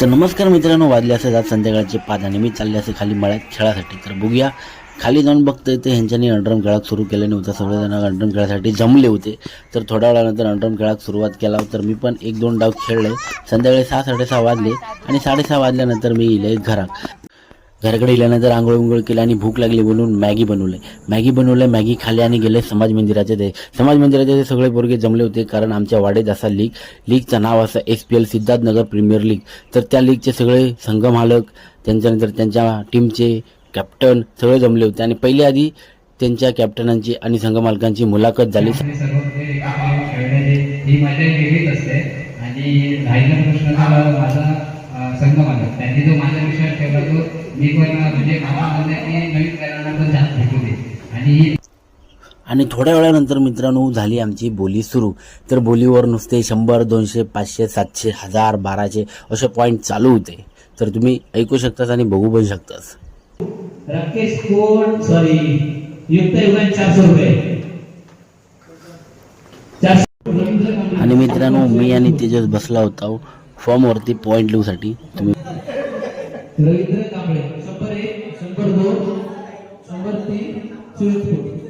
तर नमस्कार मित्रांनो वाजले असे जात संध्याकाळचे पाच आणि मी चालले असे खाली मळ्यात खेळासाठी. तर बघूया खाली जाऊन बघतोय ते ह्यांच्यानी अंडरम खेळाक सुरू केलं नव्हतं सगळेजण अंडरम खेळासाठी जमले होते. तर थोड्या वेळानंतर अंडरम खेळाक सुरुवात केला तर मी पण एक दोन डाव खेळले संध्याकाळी सहा साडेसहा वाजले आणि साडेसहा वाजल्यानंतर मी येईल घरात. घराकडे गेल्यानंतर आंघोळ उंघोळ केली आणि भूक लागली म्हणून मॅगी बनवले. मॅगी बनवले मॅगी खाली आणि गेले समाज मंदिराचे ते. समाज मंदिराचे ते सगळे पोरगे जमले होते कारण आमच्या वाडेत असा लीग लीगचं नाव असं S P L Siddharthnagar premier league तर त्या लीगचे सगळे संघ मालक त्यांच्यानंतर त्यांच्या टीमचे कॅप्टन सगळे जमले होते. आणि पहिले आधी त्यांच्या कॅप्टनांची आणि संघ मालकांची मुलाखत झाली. आपले मी पण म्हणजे नवीन पण भेटू आणि आणि थोड्या वेळानंतर मित्रांनो झाली आमची बोली सुरू. तर बोलीवर नुसते शंभर दोनशे पाचशे सातशे हजार बाराशे असे पॉईंट चालू होते. तर तुम्ही ऐकू शकताच आणि बघू पण शकताच राकेश कोण? सॉरी युक्त योगदान चारशे रुपये. चारशे आणि मित्रांनो मी आणि तेजस बसला होता. फॉर्मवरती पॉईंट लिहूसाठी. तुम्ही रवींद्र कांबळे. शंभर एक शंभर दोन शंभर तीन चोवीस फूट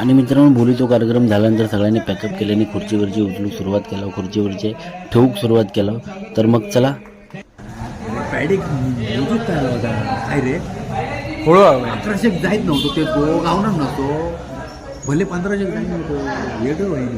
आणि मित्रांनो बोली तो कार्यक्रम झाल्यानंतर सगळ्यांनी पॅकअप केले आणि खुर्चीवरची उचलूक सुरुवात केला. खुर्चीवरचे ठेवूक सुरुवात केलं. तर मग चला. अकराशे जायत नव्हतो ते गावणार नव्हतो. भले पंधराशे जायत नव्हतो. येडं होईल.